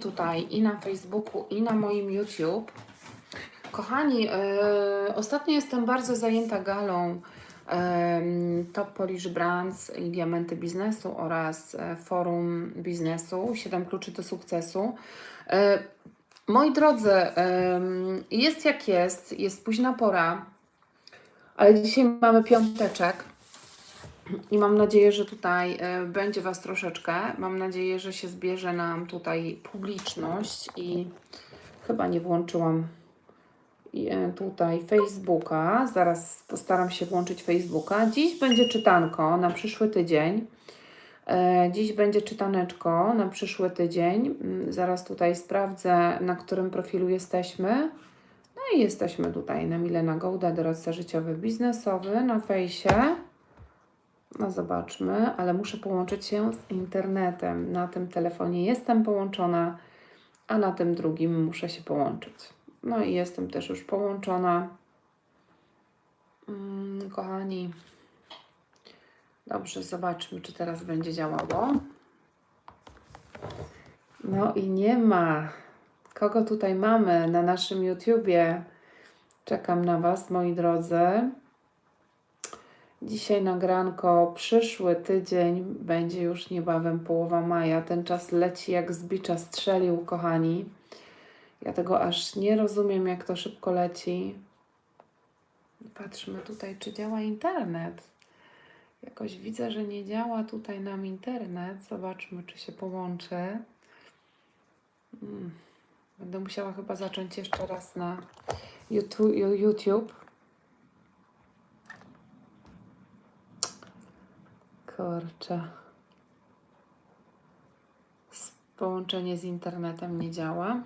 tutaj i na Facebooku, i na moim YouTube. Kochani, e, ostatnio jestem bardzo zajęta galą em, Top Polish Brands i Diamenty Biznesu oraz e, Forum Biznesu 7 kluczy do sukcesu. E, moi drodzy, em, jest jak jest, jest późna pora, ale dzisiaj mamy piąteczek. I mam nadzieję, że tutaj e, będzie Was troszeczkę. Mam nadzieję, że się zbierze nam tutaj publiczność i chyba nie włączyłam e, tutaj Facebooka. Zaraz postaram się włączyć Facebooka. Dziś będzie czytanko na przyszły tydzień. E, Dziś będzie czytaneczko na przyszły tydzień. Mm, Zaraz tutaj sprawdzę, na którym profilu jesteśmy. No i jesteśmy tutaj na Milena Gołda, doradca życiowy biznesowy na fejsie. No zobaczmy, ale muszę połączyć się z internetem. Na tym telefonie jestem połączona, a na tym drugim muszę się połączyć. No i jestem też już połączona. Mm, kochani, dobrze, zobaczmy, czy teraz będzie działało. No i nie ma. Kogo tutaj mamy na naszym YouTubie? Czekam na Was, moi drodzy. Dzisiaj nagranko, przyszły tydzień będzie już niebawem połowa maja. Ten czas leci jak z bicza strzelił, kochani. Ja tego aż nie rozumiem, jak to szybko leci. Patrzmy tutaj, czy działa internet. Jakoś widzę, że nie działa tutaj nam internet. Zobaczmy, czy się połączy. Mm. Będę musiała chyba zacząć jeszcze raz na YouTube. Kurczę. Połączenie z internetem nie działa.